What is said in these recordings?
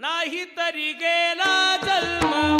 नाही तरी गेला जन्म.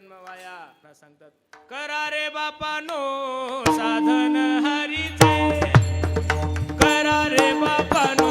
जन्म वाया सांगतात? करा रे बापा नो साधन हरीचे. करा रे बापा नो